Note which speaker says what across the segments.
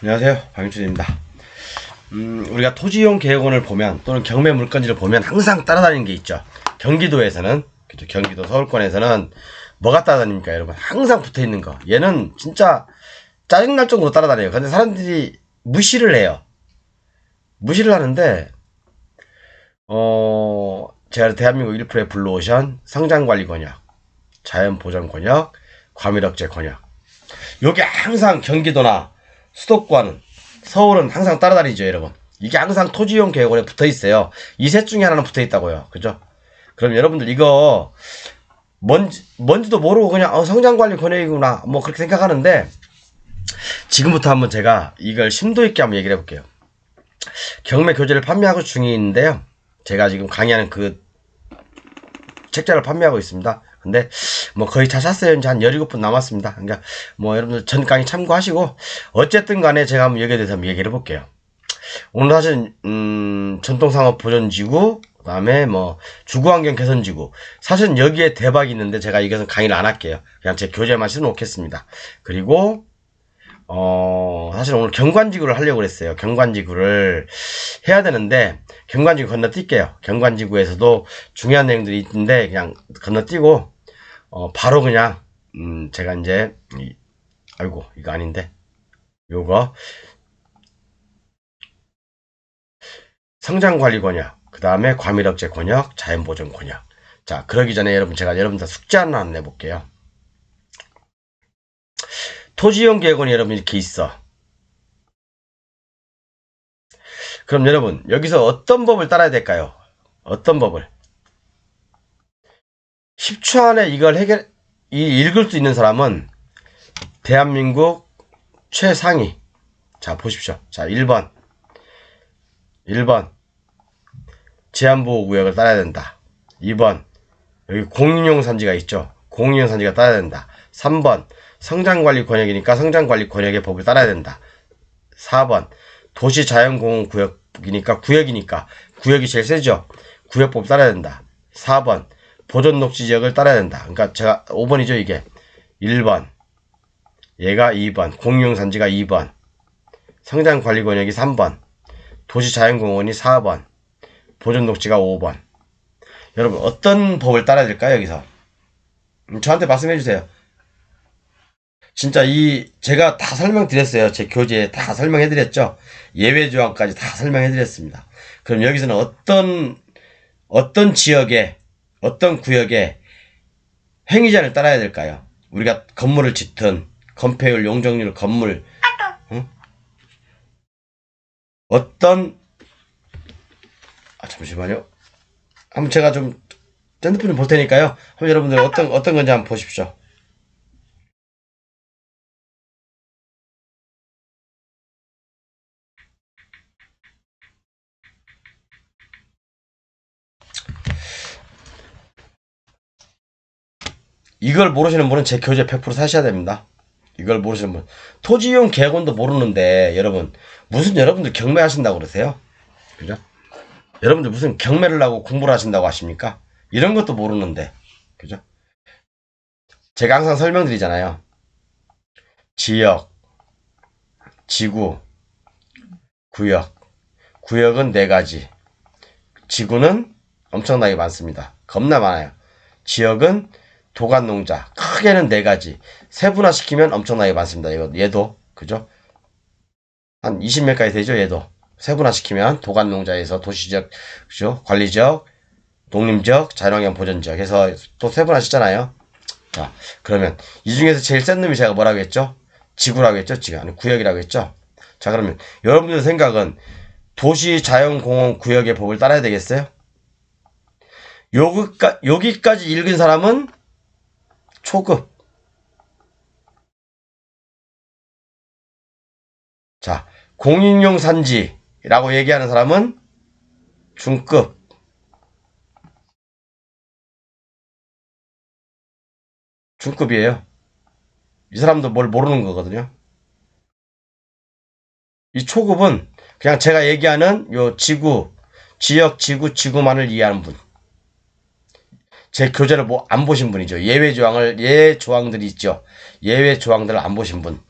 Speaker 1: 안녕하세요. 박윤준입니다. 음, 우리가 토지이용 계획원을 보면 또는 경매 물건지를 보면 항상 따라다니는 게 있죠. 경기도에서는 그죠? 경기도 서울권에서는 뭐가 따라다닙니까, 여러분? 항상 붙어 있는 거. 얘는 진짜 짜증날 정도로 따라다녀요. 근데 사람들이 무시를 해요. 무시를 하는데 어, 제가 대한민국 1%의 블루오션, 성장관리 권역, 자연보전 권역, 과밀억제 권역. 요게 항상 경기도나 수도권, 서울은 항상 따라다니죠, 여러분. 이게 항상 토지용 계획원에 붙어 있어요. 이 셋 중에 하나는 붙어 있다고요. 그죠? 그럼 여러분들 이거 뭔지, 뭔지도 모르고 그냥 어, 성장관리 권역이구나. 뭐 그렇게 생각하는데 지금부터 한번 제가 이걸 심도 있게 한번 얘기를 해볼게요. 경매 교재를 판매하고 중인데요. 제가 지금 강의하는 그 책자를 판매하고 있습니다. 근데 뭐 거의 다 샀어요. 이제 한 17분 남았습니다. 그러니까 뭐 여러분들 전 강의 참고하시고 어쨌든 간에 제가 한번 여기에 대해서 한번 얘기를 해볼게요. 오늘 사실 음 전통상업 보전지구 그다음에 뭐 주거환경 개선지구 사실 여기에 대박이 있는데 제가 이것은 강의를 안 할게요. 그냥 제 교재만 씌워놓겠습니다. 그리고 어, 사실 오늘 경관지구를 하려고 그랬어요. 경관지구를 해야 되는데, 경관지구 건너뛸게요. 경관지구에서도 중요한 내용들이 있는데, 그냥 건너뛰고, 어, 바로 그냥, 음, 제가 이제, 이, 아이고, 이거 아닌데. 요거, 성장관리 권역, 그 다음에 과밀억제 권역, 자연보존 권역. 자, 그러기 전에 여러분, 제가 여러분들 숙제 하나 내볼게요. 토지용 계획원이 여러분 이렇게 있어. 그럼 여러분 여기서 어떤 법을 따라야 될까요? 어떤 법을? 10초 안에 이걸 해결 이 읽을 수 있는 사람은 대한민국 최상위. 자 보십시오. 자 1번 1번 제한보호 구역을 따라야 된다. 2번 여기 공인용 산지가 있죠. 공인용 산지가 따라야 된다. 3번 성장관리 권역이니까 성장관리 권역의 법을 따라야 된다. 4번 도시 자연공원 구역이니까 구역이니까 구역이 제일 세죠. 구역법 따라야 된다. 4번 보존 녹지 지역을 따라야 된다. 그러니까 제가 5번이죠 이게 1번 얘가 2번 공용산지가 2번 성장관리 권역이 3번 도시 자연공원이 4번 보존 녹지가 5번 여러분 어떤 법을 따라야 될까요 여기서 음, 저한테 말씀해 주세요. 진짜 이 제가 다 설명드렸어요. 제 교재에 다 설명해드렸죠. 예외 조항까지 다 설명해드렸습니다. 그럼 여기서는 어떤 어떤 지역에 어떤 구역에 행위자를 따라야 될까요? 우리가 건물을 짓든 건폐율, 용적률, 건물 응? 어떤 아 잠시만요. 한번 제가 좀 핸드폰 좀볼 테니까요. 한번 여러분들 어떤 어떤 건지 한번 보십시오. 이걸 모르시는 분은 제 교재 100% 사셔야 됩니다. 이걸 모르시는 분. 토지용 계획원도 모르는데, 여러분, 무슨 여러분들 경매하신다고 그러세요? 그죠? 여러분들 무슨 경매를 하고 공부를 하신다고 하십니까? 이런 것도 모르는데, 그죠? 제가 항상 설명드리잖아요. 지역, 지구, 구역. 구역은 네 가지. 지구는 엄청나게 많습니다. 겁나 많아요. 지역은 도간 농자 크게는 네 가지 세분화 시키면 엄청나게 많습니다. 얘도 그죠? 한 20몇가지 되죠 얘도 세분화 시키면 도간 농자에서 도시적 그죠? 관리적 농림적 자연환경 보전지역 해서 또 세분화 시잖아요. 자 그러면 이 중에서 제일 센 놈이 제가 뭐라고 했죠? 지구라고 했죠? 지금 아니 구역이라고 했죠? 자 그러면 여러분들 생각은 도시 자연공원 구역의 법을 따라야 되겠어요? 여기까, 여기까지 읽은 사람은 초급. 자, 공인용 산지라고 얘기하는 사람은 중급. 중급이에요. 이 사람도 뭘 모르는 거거든요. 이 초급은 그냥 제가 얘기하는 요 지구, 지역, 지구, 지구만을 이해하는 분. 제 교재를 뭐 안 보신 분이죠. 예외 조항을 예외 조항들이 있죠. 예외 조항들을 안 보신 분.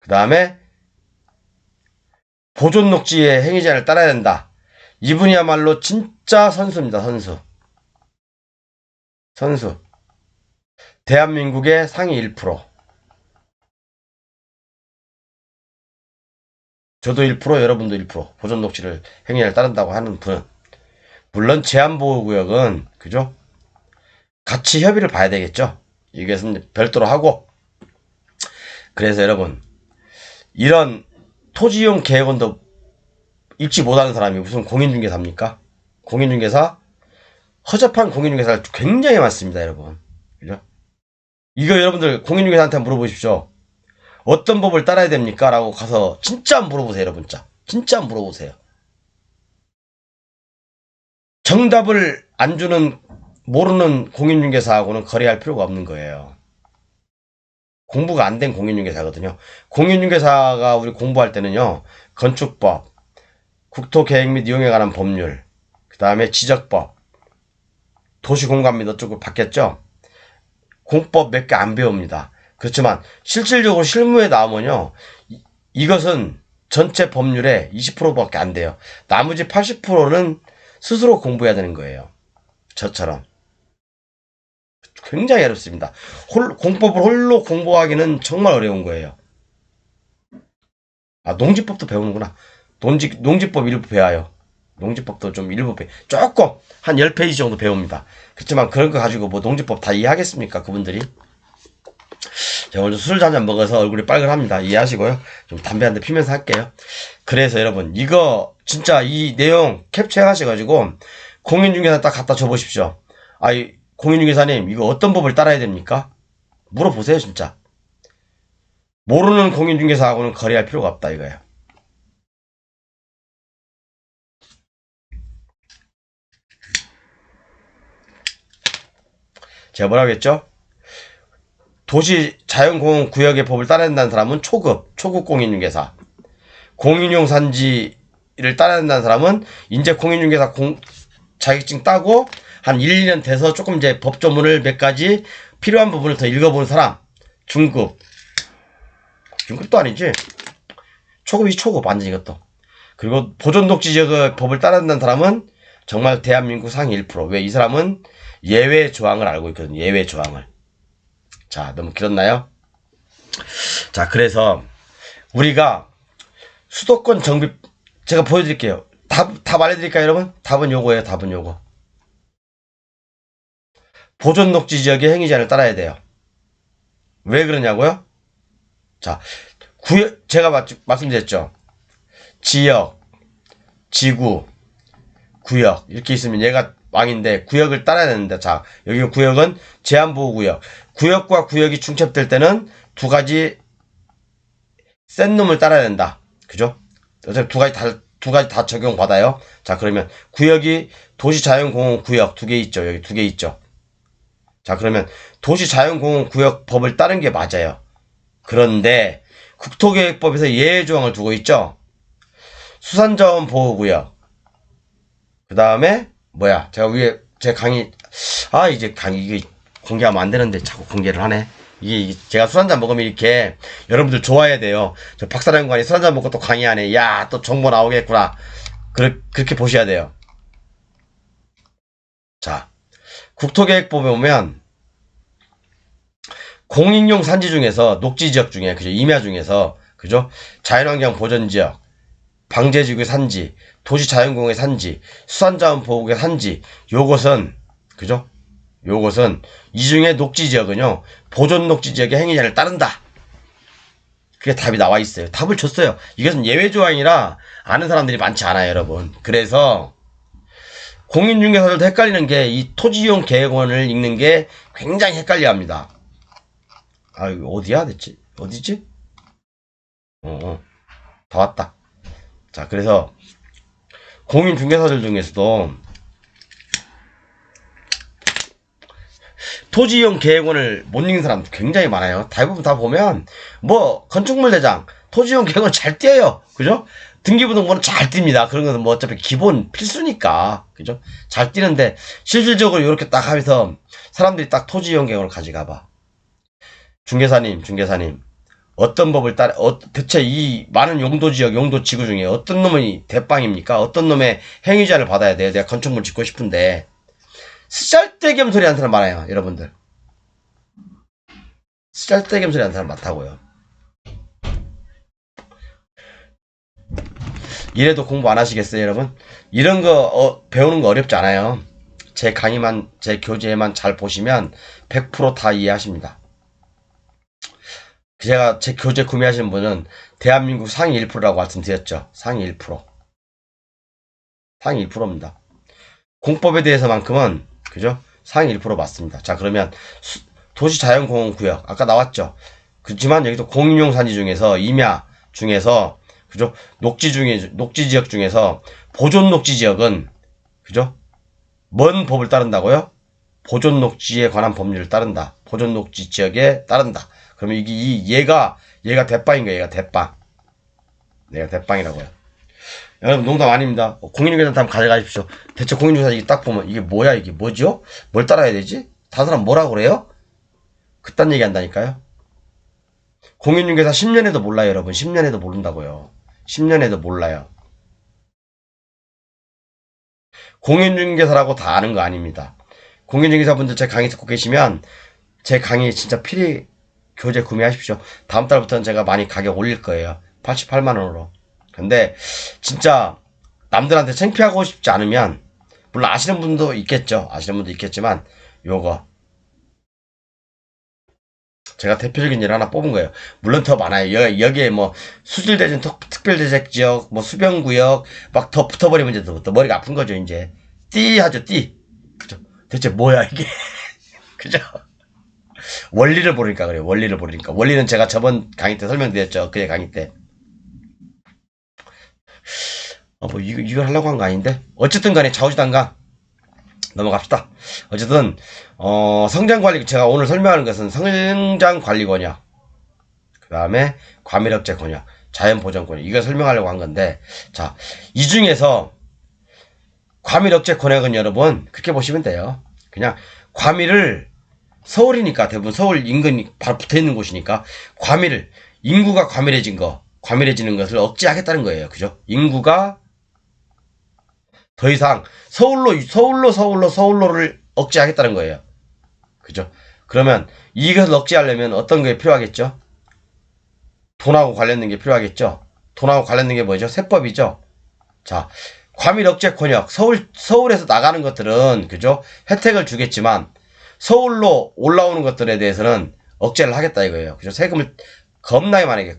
Speaker 1: 그 다음에 보존 녹지의 행위자를 따라야 된다. 이분이야말로 진짜 선수입니다. 선수. 선수. 대한민국의 상위 1%. 저도 1%, 여러분도 1%. 보존 녹지를 행위자를 따른다고 하는 분은 물론 제한보호구역은 그죠? 같이 협의를 봐야 되겠죠. 이것은 별도로 하고 그래서 여러분 이런 토지용 계획원도 읽지 못하는 사람이 무슨 공인중개사입니까? 공인중개사 허접한 공인중개사가 굉장히 많습니다, 여러분. 그죠? 이거 여러분들 공인중개사한테 물어보십시오. 어떤 법을 따라야 됩니까? 라고 가서 진짜 물어보세요, 여러분. 진짜. 진짜 물어보세요. 정답을 안 주는 모르는 공인중개사하고는 거래할 필요가 없는 거예요. 공부가 안 된 공인중개사거든요. 공인중개사가 우리 공부할 때는요, 건축법, 국토계획 및 이용에 관한 법률, 그 다음에 지적법, 도시공간 및 어쩌고 바뀌었죠? 공법 몇 개 안 배웁니다. 그렇지만 실질적으로 실무에 나오면요, 이- 이것은 전체 법률의 20%밖에 안 돼요. 나머지 80%는 스스로 공부해야 되는 거예요. 저처럼. 굉장히 어렵습니다. 홀- 공법을 홀로 공부하기는 정말 어려운 거예요. 아, 농지법도 배우는구나. 농지, 농지법 일부 배워요. 농지법도 좀 일부 배, 조금, 한 10페이지 정도 배웁니다. 그렇지만 그런 거 가지고 뭐 농지법 다 이해하겠습니까? 그분들이? 제가 오늘 술 한잔 먹어서 얼굴이 빨간합니다. 이해하시고요. 좀 담배 한 대 피면서 할게요. 그래서 여러분, 이거 진짜 이 내용 캡처해 하셔가지고 공인중개사 딱 갖다 줘 보십시오. 아, 이 공인중개사님, 이거 어떤 법을 따라야 됩니까? 물어보세요, 진짜. 모르는 공인중개사하고는 거래할 필요가 없다, 이거예요. 제가 뭐라고 했죠? 도시 자연공원 구역의 법을 따라야 된다는 사람은 초급, 초급 공인중개사. 공인용 산지를 따라야 된다는 사람은 이제 공인중개사 공, 자격증 따고 한 1, 2년 돼서 조금 이제 법조문을 몇 가지 필요한 부분을 더 읽어보는 사람. 중급. 중급도 아니지. 초급이 초급, 완전 이것도. 그리고 보존 독지 지역의 법을 따라야 된다는 사람은 정말 대한민국 상위 1%. 왜 이 사람은 예외 조항을 알고 있거든요. 예외 조항을. 자, 너무 길었나요? 자, 그래서 우리가 수도권 정비 제가 보여드릴게요. 답, 답 알려드릴까요, 여러분? 답은 요거예요. 답은 요거. 보존 녹지 지역의 행위자를 따라야 돼요. 왜 그러냐고요? 자, 구역 제가 마- 말씀드렸죠. 지역, 지구, 구역. 이렇게 있으면 얘가 왕인데 구역을 따라야 되는데 자 여기 구역은 제한보호구역. 구역과 구역이 중첩될 때는 두 가지 센 놈을 따라야 된다. 그죠? 어차피 두 가지 다 두 가지 다 적용받아요. 자 그러면 구역이 도시자연공원 구역 두 개 있죠. 여기 두 개 있죠 자 그러면 도시자연공원 구역 법을 따른 게 맞아요. 그런데 국토계획법에서 예외 조항을 두고 있죠? 수산자원 보호구역. 그 다음에 뭐야? 제가 위에 제 강의 아 이제 강의 이게 공개하면 안 되는데 자꾸 공개를 하네. 이게, 제가 술 한잔 먹으면 이렇게 여러분들 좋아해야 돼요. 저 박사장관이 술 한잔 먹고 또 강의하네 야 또 정보 나오겠구나. 그, 그렇게 보셔야 돼요. 자 국토계획법에 보면 공인용 산지 중에서 녹지 지역 중에 그죠 임야 중에서 그죠 자연환경 보전 지역 방제지구의 산지, 도시 자연공원의 산지, 수산자원 보호구의 산지, 요것은, 그죠? 요것은, 이 중에 녹지 지역은요, 보존 녹지 지역의 행위자를 따른다. 그게 답이 나와 있어요. 답을 줬어요. 이것은 예외 조항이라 아는 사람들이 많지 않아요, 여러분. 그래서, 공인중개사들도 헷갈리는 게, 이 토지이용 계획원을 읽는 게 굉장히 헷갈려 합니다. 아, 이거 어디야, 대체? 어디지? 어, 어. 다 왔다. 자, 그래서 공인 중개사들 중에서도 토지이용 계획원을 못 읽는 사람 굉장히 많아요. 대부분 다 보면 뭐 건축물 대장 토지이용 계획원 잘 띄어요. 그죠? 등기부등본은 잘 띱니다. 그런 것은 뭐 어차피 기본 필수니까. 그죠? 잘 띄는데 실질적으로 이렇게 딱 하면서 사람들이 딱 토지이용 계획원을 가져가 봐. 중개사님, 중개사님. 어떤 법을 따라 어, 대체 이 많은 용도 지역 용도 지구 중에 어떤 놈이 대빵입니까? 어떤 놈의 행위자를 받아야 돼요? 내가 건축물 짓고 싶은데 쓰잘데기 소리 하는 사람 많아요, 여러분들. 쓰잘데기 소리 하는 사람 많다고요. 이래도 공부 안 하시겠어요, 여러분? 이런 거 어, 배우는 거 어렵지 않아요. 제 강의만, 제 교재만 잘 보시면 100%다 이해하십니다. 제가 제 교재 구매하시는 분은 대한민국 상위 1%라고 말씀드렸죠. 상위 1%. 상위 1%입니다. 공법에 대해서만큼은, 그죠? 상위 1% 맞습니다. 자, 그러면 수- 도시자연공원구역, 아까 나왔죠? 그렇지만 여기도 공인용 산지 중에서, 임야 중에서, 그죠? 녹지 중에, 녹지 지역 중에서 보존 녹지 지역은, 그죠? 뭔 법을 따른다고요? 보존 녹지에 관한 법률을 따른다. 보존 녹지 지역에 따른다. 그러면 이게 이 얘가 얘가 대빵인 거예요. 얘가 대빵. 얘가 대빵이라고요. 여러분 농담 아닙니다. 공인중개사 한번 가져가십시오. 대체 공인중개사 이게 딱 보면 이게 뭐야 이게 뭐죠? 뭘 따라야 되지? 다른 사람 뭐라 그래요? 그딴 얘기 한다니까요. 공인중개사 10년에도 몰라요, 여러분. 10년에도 모른다고요. 10년에도 몰라요. 공인중개사라고 다 아는 거 아닙니다. 공인중개사분들 제 강의 듣고 계시면 제 강의 진짜 필히 교재 구매하십시오. 다음 달부터는 제가 많이 가격 올릴 거예요. 88만 원으로. 근데 진짜 남들한테 창피하고 싶지 않으면 물론 아시는 분도 있겠죠. 아시는 분도 있겠지만 요거 제가 대표적인 일 하나 뽑은 거예요. 물론 더 많아요. 여, 여기에 뭐 수질대전 특- 특별대책 지역, 뭐 수변구역 막 더 붙어버리면 이제 또, 또 머리가 아픈 거죠. 이제 띠 하죠. 띠. 그죠? 대체 뭐야 이게? 그죠? 원리를 모르니까 그래요. 원리를 모르니까. 원리는 제가 저번 강의 때 설명드렸죠. 그의 강의 때. 어, 뭐, 이거, 이걸 하려고 한 거 아닌데? 어쨌든 간에 좌우지단가. 넘어갑시다. 어쨌든, 어, 성장관리, 제가 오늘 설명하는 것은 성장관리 권역. 그 다음에 과밀억제 권역, 자연보전 권역. 이걸 설명하려고 한 건데, 자, 이 중에서 과밀억제 권역은 여러분, 그렇게 보시면 돼요. 그냥 과밀을 서울이니까 대부분 서울 인근이 바로 붙어 있는 곳이니까 과밀을 인구가 과밀해진 거 과밀해지는 것을 억제하겠다는 거예요. 그죠? 인구가 더 이상 서울로 서울로 서울로 서울로를 억제하겠다는 거예요. 그죠? 그러면 이것을 억제하려면 어떤 게 필요하겠죠? 돈하고 관련된 게 필요하겠죠? 돈하고 관련된 게 뭐죠? 세법이죠? 자, 과밀 억제 권역 서울 서울에서 나가는 것들은 그죠? 혜택을 주겠지만 서울로 올라오는 것들에 대해서는 억제를 하겠다 이거예요. 그죠? 세금을 겁나게 많이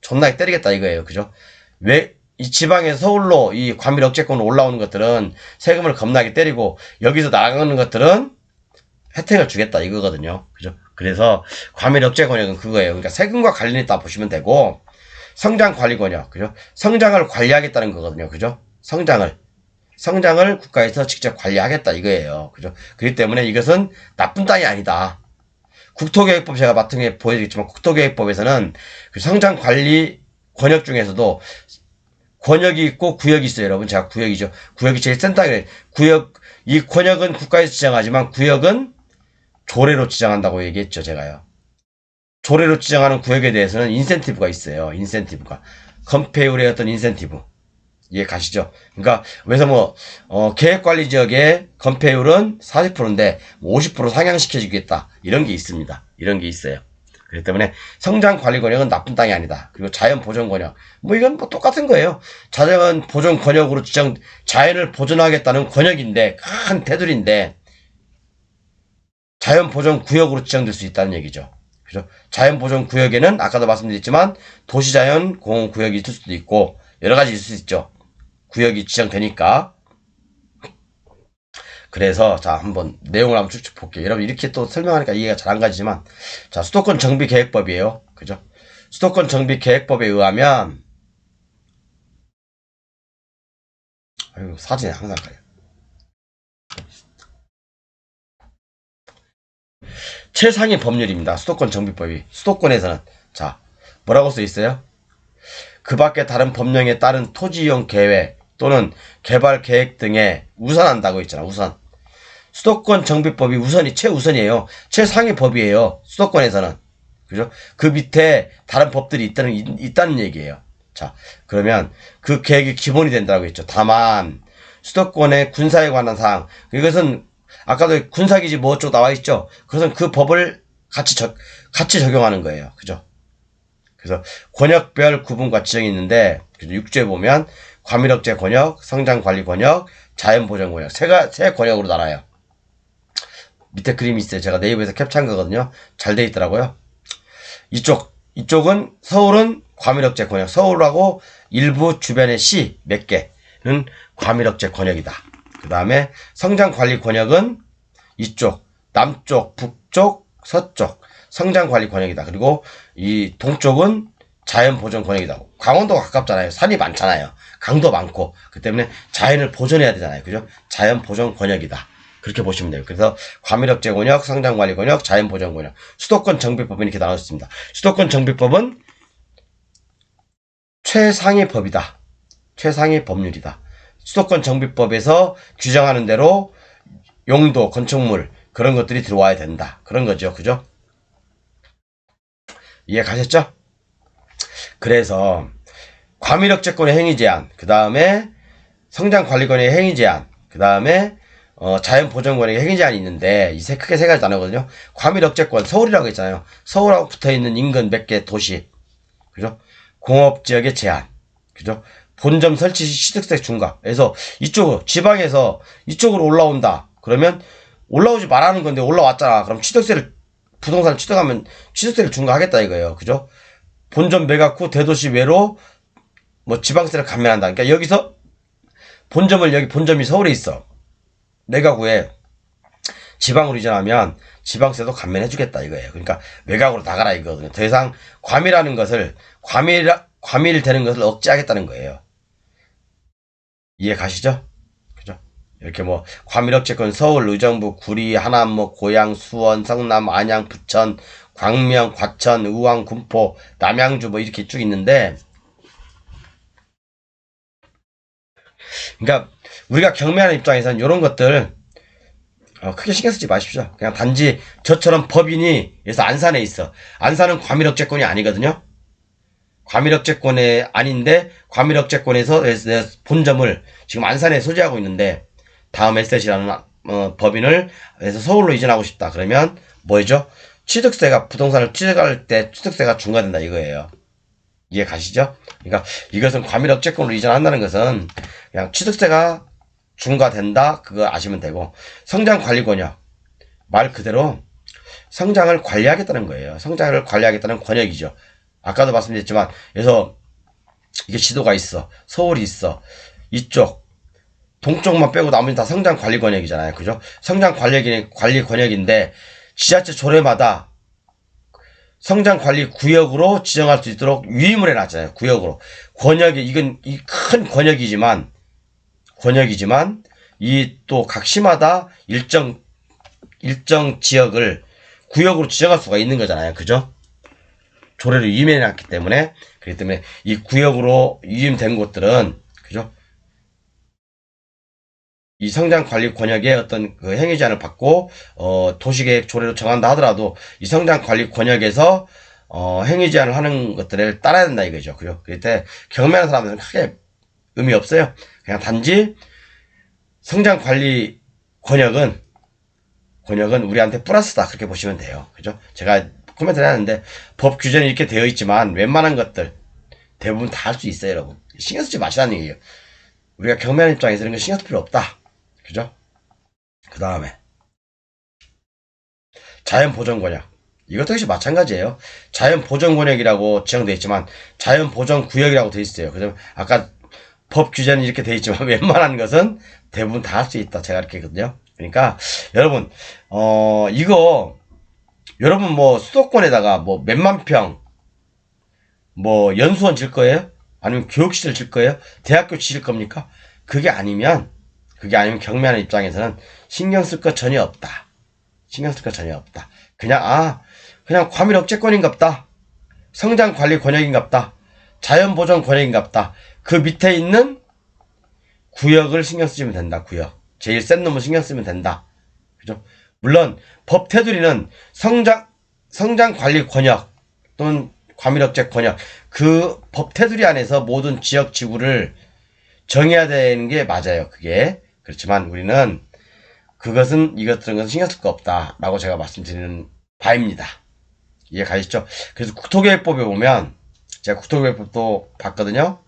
Speaker 1: 존나게 때리겠다 이거예요. 그죠? 왜 이 지방에서 서울로 이 과밀 억제권으로 올라오는 것들은 세금을 겁나게 때리고 여기서 나가는 것들은 혜택을 주겠다 이거거든요. 그죠? 그래서 과밀 억제 권역은 그거예요. 그러니까 세금과 관련이 있다 보시면 되고 성장 관리 권역, 그죠? 성장을 관리하겠다는 거거든요. 그죠? 성장을 성장을 국가에서 직접 관리하겠다 이거예요. 그죠? 그렇기 때문에 이것은 나쁜 땅이 아니다. 국토계획법 제가 맡은 게 보여드리겠지만 국토계획법에서는 그 성장 관리 권역 중에서도 권역이 있고 구역이 있어요, 여러분. 제가 구역이죠. 구역이 제일 센 땅이래. 구역 이 권역은 국가에서 지정하지만 구역은 조례로 지정한다고 얘기했죠, 제가요. 조례로 지정하는 구역에 대해서는 인센티브가 있어요. 인센티브가 컴페이울의 어떤 인센티브. 이해 가시죠? 그러니까 그래서 뭐 어, 계획관리 지역의 건폐율은 40%인데 50% 상향시켜주겠다 이런 게 있습니다. 이런 게 있어요. 그렇기 때문에 성장 관리 권역은 나쁜 땅이 아니다. 그리고 자연 보존 권역 뭐 이건 뭐 똑같은 거예요. 자연 보존 권역으로 지정 자연을 보존하겠다는 권역인데 큰 테두리인데 자연 보존 구역으로 지정될 수 있다는 얘기죠. 그죠? 자연 보존 구역에는 아까도 말씀드렸지만 도시 자연 공원 구역이 있을 수도 있고 여러 가지 있을 수 있죠. 구역이 지정되니까. 그래서 자 한번 내용을 한번 쭉쭉 볼게요. 여러분 이렇게 또 설명하니까 이해가 잘 안 가지만 자 수도권 정비 계획법이에요. 그죠? 수도권 정비 계획법에 의하면 아이고 사진에 항상 가요. 최상위 법률입니다. 수도권 정비법이 수도권에서는 자 뭐라고 써 있어요? 그 밖에 다른 법령에 따른 토지 이용 계획 또는 개발 계획 등에 우선한다고 있잖아. 우선. 수도권 정비법이 우선이 최우선이에요. 최상위 법이에요. 수도권에서는. 그죠? 그 밑에 다른 법들이 있다는, 있- 있다는 얘기예요. 자, 그러면 그 계획이 기본이 된다고 했죠. 다만, 수도권의 군사에 관한 사항, 이것은 아까도 군사기지 뭐 어쩌고 나와 있죠? 그것은 그 법을 같이 적, 같이 적용하는 거예요. 그죠? 그래서 권역별 구분과 지정이 있는데, 그죠? 6조에 보면 과밀억제 권역, 성장관리 권역, 자연보전 권역, 세가, 세 권역으로 나눠요. 밑에 그림이 있어요. 제가 네이버에서 캡처한 거거든요. 잘 돼 있더라고요. 이쪽, 이쪽은 서울은 과밀억제 권역, 서울하고 일부 주변의 시 몇 개는 과밀억제 권역이다. 그 다음에 성장관리 권역은 이쪽, 남쪽, 북쪽, 서쪽 성장관리 권역이다. 그리고 이 동쪽은 자연보전 권역이다. 강원도가 가깝잖아요. 산이 많잖아요. 강도 많고. 그 때문에 자연을 보존해야 되잖아요. 그죠? 자연보전 권역이다. 그렇게 보시면 돼요. 그래서 과밀억제 권역, 성장관리 권역, 자연보전 권역, 수도권 정비법은 이렇게 나눴습니다. 수도권 정비법은 최상위 법이다. 최상위 법률이다. 수도권 정비법에서 규정하는 대로 용도, 건축물 그런 것들이 들어와야 된다. 그런 거죠. 그죠? 이해 가셨죠? 그래서 과밀억제권의 행위 제한, 그 다음에 성장관리권의 행위 제한, 그 다음에 어, 자연보전권의 행위 제한이 있는데 이세 크게 세 가지 나누거든요. 과밀억제권 서울이라고 했잖아요. 서울하고 붙어 있는 인근 몇 개 도시, 그죠? 공업지역의 제한, 그죠? 본점 설치 시 취득세 중과. 그래서 이쪽으로 지방에서 이쪽으로 올라온다. 그러면 올라오지 말라는 건데 올라왔잖아. 그럼 취득세를 부동산 취득하면 취득세를 중과하겠다 이거예요. 그죠? 본점 매각 후 대도시 외로 뭐 지방세를 감면한다. 그러니까 여기서 본점을 여기 본점이 서울에 있어. 후에 지방으로 이전하면 지방세도 감면해주겠다 이거예요. 그러니까 외곽으로 나가라 이거거든요. 더 이상 과밀하는 것을 과밀 과밀되는 것을 억제하겠다는 거예요. 이해 가시죠? 그죠? 이렇게 뭐 과밀 억제권 서울, 의정부, 구리, 하남, 뭐 고양, 수원, 성남, 안양, 부천, 광명, 과천, 의왕, 군포, 남양주 뭐 이렇게 쭉 있는데 그러니까 우리가 경매하는 입장에서는 이런 것들 어, 크게 신경 쓰지 마십시오. 그냥 단지 저처럼 법인이 그래서 안산에 있어. 안산은 과밀억제권이 아니거든요. 과밀억제권에 아닌데 과밀억제권에서 내 본점을 지금 안산에 소지하고 있는데 다음 에셋이라는 어, 법인을 그래서 서울로 이전하고 싶다. 그러면 뭐죠? 취득세가 부동산을 취득할 때 취득세가 중과된다 이거예요. 이해 가시죠? 그러니까 이것은 과밀억제권으로 이전한다는 것은 그냥 취득세가 중과된다? 그거 아시면 되고. 성장 관리 권역. 말 그대로 성장을 관리하겠다는 거예요. 성장을 관리하겠다는 권역이죠. 아까도 말씀드렸지만 그래서 이게 지도가 있어. 서울이 있어. 이쪽. 동쪽만 빼고 나머지 다 성장 관리 권역이잖아요. 그죠? 성장 관리 관리 권역인데 지자체 조례마다 성장 관리 구역으로 지정할 수 있도록 위임을 해놨잖아요. 구역으로. 권역이 이건 이큰 권역이지만 권역이지만 이 또 각 시마다 일정 일정 지역을 구역으로 지정할 수가 있는 거잖아요 그죠 조례를 위임해 놨기 때문에 그렇기 때문에 이 구역으로 위임된 곳들은 그죠? 이 성장 관리 권역의 어떤 그 행위 제한을 받고 어 도시계획 조례로 정한다 하더라도 이 성장 관리 권역에서 어 행위 제한을 하는 것들을 따라야 된다 이거죠. 그죠? 그럴 때 경매하는 사람들은 크게 의미 없어요. 그냥 단지 성장 관리 권역은 권역은 우리한테 플러스다 그렇게 보시면 돼요. 그죠? 제가 코멘트를 하는데 법 규정이 이렇게 되어 있지만 웬만한 것들 대부분 다 할 수 있어요, 여러분. 신경 쓰지 마시라는 얘기예요. 우리가 경매하는 입장에서 이런 거 신경 쓸 필요 없다. 그죠? 그 다음에 자연 보전 권역. 이것도 역시 마찬가지예요. 자연 보전 권역이라고 지정되어 있지만 자연 보전 구역이라고 되어 있어요. 그죠? 아까 법 규정은 이렇게 되어 있지만 웬만한 것은 대부분 다 할 수 있다. 제가 이렇게 했거든요. 그러니까 여러분 어 이거 여러분 뭐 수도권에다가 뭐 몇만 평, 뭐 연수원 질 거예요? 아니면 교육시설 질 거예요? 대학교 지을 겁니까? 그게 아니면 그게 아니면 경매하는 입장에서는 신경 쓸 것 전혀 없다. 신경 쓸 것 전혀 없다. 그냥 아 그냥 과밀 억제권인갑다. 성장 관리 권역인갑다. 자연 보전 권역인갑다. 그 밑에 있는 구역을 신경 쓰시면 된다. 구역. 제일 센 놈을 신경 쓰면 된다. 그죠? 물론 법 테두리는 성장 성장 관리 권역 또는 과밀억제 권역 그 법 테두리 안에서 모든 지역 지구를 정해야 되는 게 맞아요. 그게 그렇지만 우리는 그것은 이것들은 신경 쓸 거 없다라고 제가 말씀드리는 바입니다. 이해 가시죠? 그래서 국토계획법에 보면 제가 국토계획법도 봤거든요.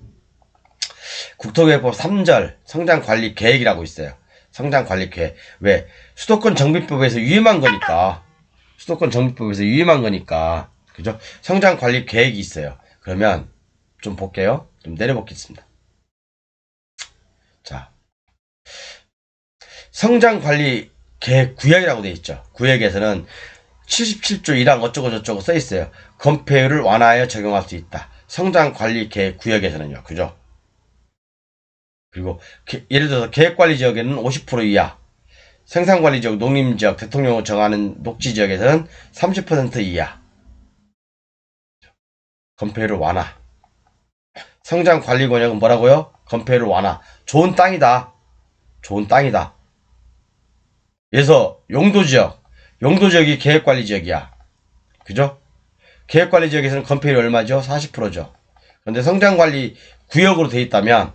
Speaker 1: 국토계획법 3절 성장관리 계획이라고 있어요. 성장관리 계획. 왜? 수도권 정비법에서 위임한 거니까. 수도권 정비법에서 위임한 거니까. 그죠? 성장관리 계획이 있어요. 그러면 좀 볼게요. 좀 내려보겠습니다. 자. 성장관리 계획 구역이라고 돼 있죠. 구역에서는 77조 1항 어쩌고저쩌고 써 있어요. 건폐율을 완화하여 적용할 수 있다. 성장관리 계획 구역에서는요. 그죠? 그리고 게- 예를 들어서 계획관리 지역에는 50% 이하, 생산관리 지역, 농림 지역, 대통령을 정하는 녹지 지역에서는 30% 이하. 건폐율을 완화. 성장 관리 권역은 뭐라고요? 건폐율을 완화. 좋은 땅이다. 좋은 땅이다. 그래서 용도 지역, 용도 지역이 계획 관리 지역이야. 그죠? 계획 관리 지역에서는 건폐율이 얼마죠? 40%죠. 그런데 성장 관리 구역으로 돼 있다면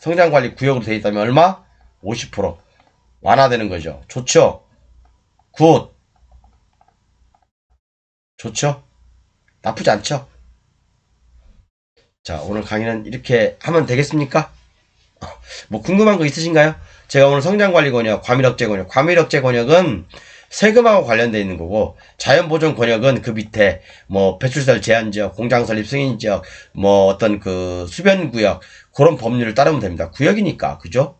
Speaker 1: 성장관리 구역으로 돼 있다면 얼마? 50% 완화되는 거죠. 좋죠? 굿. 좋죠? 나쁘지 않죠? 자, 오늘 강의는 이렇게 하면 되겠습니까? 뭐 궁금한 거 있으신가요? 제가 오늘 성장관리 권역, 과밀억제 권역, 과밀억제 권역은 세금하고 관련되어 있는 거고 자연보존 권역은 그 밑에 뭐 배출설 제한 지역, 공장 설립 승인 지역, 뭐 어떤 그 수변 구역 그런 법률을 따르면 됩니다. 구역이니까 그죠?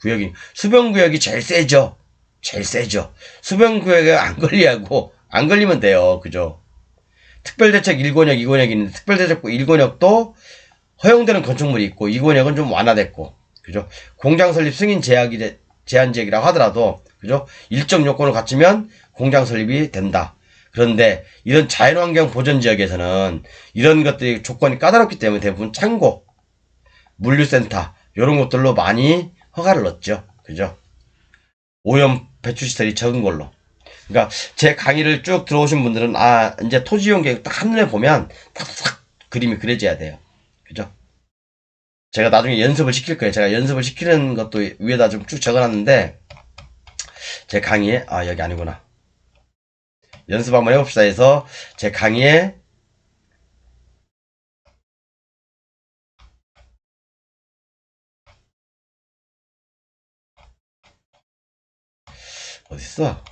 Speaker 1: 구역이 수변 구역이 제일 세죠. 제일 세죠. 수변 구역에 안 걸리하고 안 걸리면 돼요. 그죠? 특별대책 1권역, 2권역이 있는데 특별대책 1권역도 허용되는 건축물이 있고 2권역은 좀 완화됐고 그죠? 공장 설립 승인 제약이 돼- 제한 지역이라고 하더라도 그죠? 일정 요건을 갖추면 공장 설립이 된다. 그런데 이런 자연환경 보전 지역에서는 이런 것들이 조건이 까다롭기 때문에 대부분 창고, 물류센터 이런 것들로 많이 허가를 넣었죠. 그죠? 오염 배출 시설이 적은 걸로. 그러니까 제 강의를 쭉 들어오신 분들은 아 이제 토지 이용 계획 딱 한눈에 보면 딱싹 그림이 그려져야 돼요. 그죠? 제가 나중에 연습을 시킬 거예요. 제가 연습을 시키는 것도 위에다 좀 쭉 적어놨는데 제 강의에 아 여기 아니구나. 연습 한번 해봅시다 해서 제 강의에 어딨어?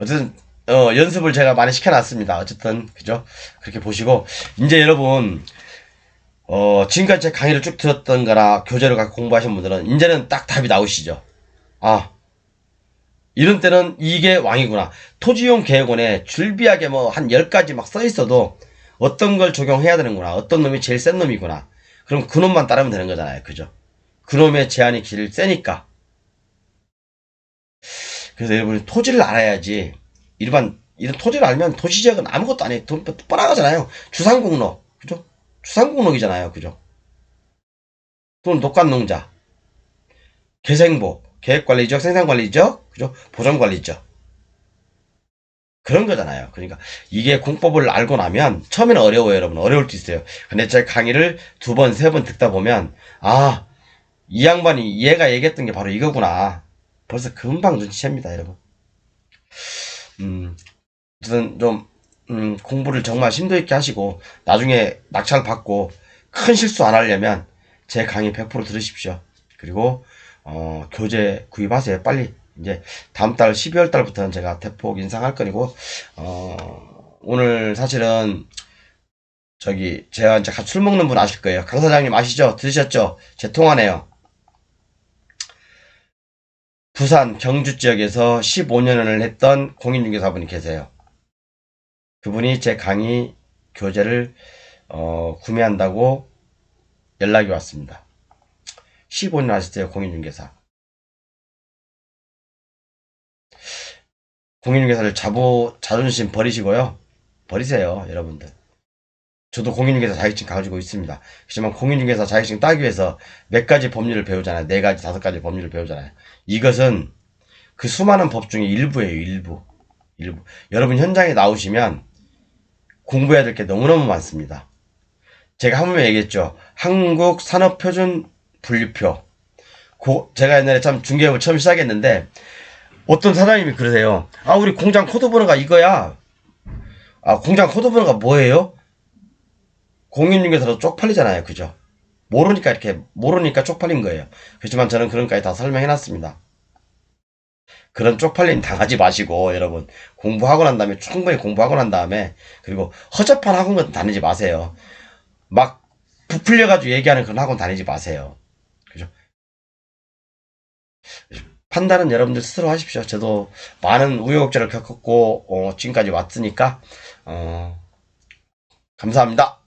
Speaker 1: 어쨌든 어, 연습을 제가 많이 시켜놨습니다. 어쨌든 그죠? 그렇게 보시고 이제 여러분 어, 지금까지 제 강의를 쭉 들었던 거나 교재를 갖고 공부하신 분들은 이제는 딱 답이 나오시죠. 아 이런 때는 이게 왕이구나. 토지용 계획원에 줄비하게 뭐 한 10가지 막 써 있어도 어떤 걸 적용해야 되는구나. 어떤 놈이 제일 센 놈이구나. 그럼 그 놈만 따르면 되는 거잖아요. 그죠? 그 놈의 제한이 길 세니까. 그래서 여러분이 토지를 알아야지. 일반 이런 토지를 알면 도시지역은 아무것도 아니에요. 돈 뻔하잖아요. 주상공로. 그죠? 주상공로이잖아요. 그죠? 또는 녹간농자. 개생보. 계획관리적, 생산관리적, 그죠? 보전관리적. 그런 거잖아요. 그러니까 이게 공법을 알고 나면 처음에는 어려워요, 여러분. 어려울 수 있어요. 근데 제 강의를 두 번, 세 번 듣다 보면 아, 이 양반이 얘가 얘기했던 게 바로 이거구나. 벌써 금방 눈치챕니다, 여러분. 음, 어쨌든 좀 음, 공부를 정말 심도 있게 하시고 나중에 낙찰 받고 큰 실수 안 하려면 제 강의 100% 들으십시오. 그리고 어, 교재 구입하세요. 빨리 이제 다음 달 12월 달부터는 제가 대폭 인상할 거니고 어, 오늘 사실은 저기 제가 이제 술 먹는 분 아실 거예요. 강 사장님 아시죠? 들으셨죠? 제 통화네요. 부산 경주 지역에서 15년을 했던 공인중개사분이 계세요. 그분이 제 강의 교재를 어, 구매한다고 연락이 왔습니다. 15년 하셨어요, 공인중개사. 공인중개사를 자부, 자존심 버리시고요. 버리세요, 여러분들. 저도 공인중개사 자격증 가지고 있습니다. 하지만 공인중개사 자격증 따기 위해서 몇 가지 법률을 배우잖아요. 네 가지, 다섯 가지 법률을 배우잖아요. 이것은 그 수많은 법 중에 일부예요, 일부. 일부. 여러분 현장에 나오시면 공부해야 될 게 너무너무 많습니다. 제가 한번 얘기했죠. 한국 산업표준 분류표. 고- 제가 옛날에 참 중개업을 처음 시작했는데 어떤 사장님이 그러세요. 아 우리 공장 코드 번호가 이거야. 아 공장 코드 번호가 뭐예요? 공인중개사로 쪽팔리잖아요. 그죠? 모르니까 이렇게 모르니까 쪽팔린 거예요. 그렇지만 저는 그런 까지 다 설명해 놨습니다. 그런 쪽팔림 당하지 마시고 여러분 공부하고 난 다음에 충분히 공부하고 난 다음에 그리고 허접한 학원 다니지 마세요. 막 부풀려 가지고 얘기하는 그런 학원 다니지 마세요. 그죠? 판단은 여러분들 스스로 하십시오. 저도 많은 우여곡절을 겪었고 어, 지금까지 왔으니까 어, 감사합니다.